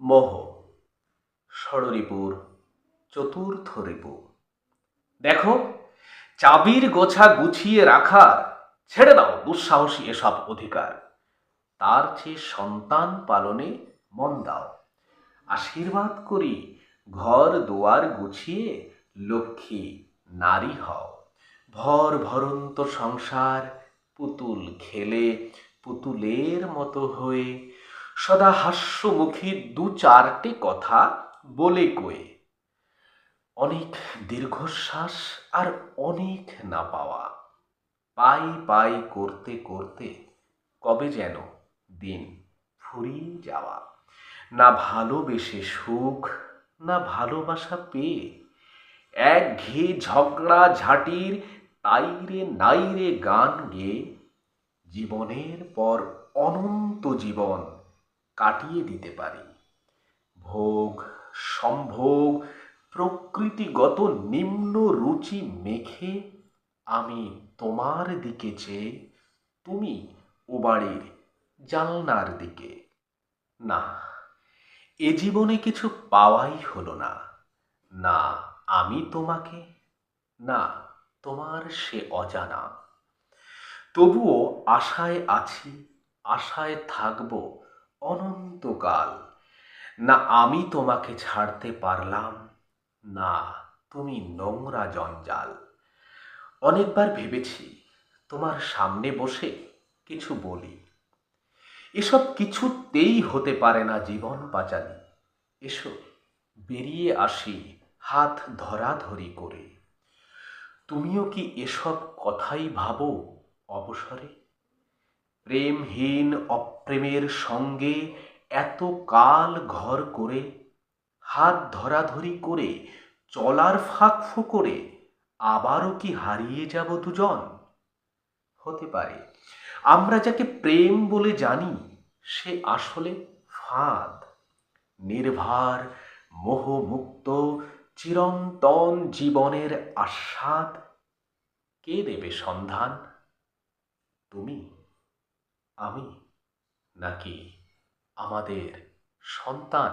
মোহ, ষড়রিপুর, চতুর্থ রিপু। দেখো, চাবির গোছা গুছিয়ে রাখার, ছেড়ে দাও দুঃসাহসী এসব অধিকার। তার চেয়ে সন্তান পালনে মন দাও। আশীর্বাদ করি, ঘর দুয়ার গুছিয়ে লক্ষ্মী নারী হও। ভর ভরন্ত সংসার, পুতুল খেলে, পুতুলের মতো হয়ে সদা হাস্যমুখী দু চারটে কথা বলে কয়ে। অনেক দীর্ঘশ্বাস আর অনেক না পাওয়া। পাই পাই করতে করতে কবে যেন দিন ফুরিয়ে যাওয়া। না ভালোবেসে সুখ, না ভালোবাসা পেয়ে এক ঘে ঝগড়া ঝাঁটির তাইরে নাইরে গান গেয়ে জীবনের পর অনন্ত জীবন কাটিয়ে দিতে পারি। ভোগ, সম্ভোগ, প্রকৃতিগত নিম্ন রুচি মেখে আমি তোমার দিকে চেয়ে, তুমি ও বাড়ির জানলার দিকে। না, এ জীবনে কিছু পাওয়াই হলো না। না, আমি তোমাকে, না, তোমার সে অজানা। তবুও আশায় আছি, আশায় থাকব অনন্তকাল। না আমি তোমাকে ছাড়তে পারলাম, না তুমি নোংরা জঞ্জাল। অনেকবার ভেবেছি তোমার সামনে বসে কিছু বলি। এসব কিছুতেই হতে পারে না জীবন বাঁচালি এসো, বেরিয়ে আসি হাত ধরাধরি করে। তুমিও কি এসব কথাই ভাবো অবসরে? প্রেমহীন অপ্রেমের সঙ্গে এত কাল ঘর করে, হাত ধরাধরি করে, চলার ফাঁক করে, আবারও কি হারিয়ে যাব দুজন? হতে পারে। আমরা যাকে প্রেম বলে জানি, সে আসলে ফাঁদ, নির্ভার, মোহমুক্ত, চিরন্তন জীবনের আস্বাদ। কে দেবে সন্ধান? তুমি। আমি নাকি আমাদের সন্তান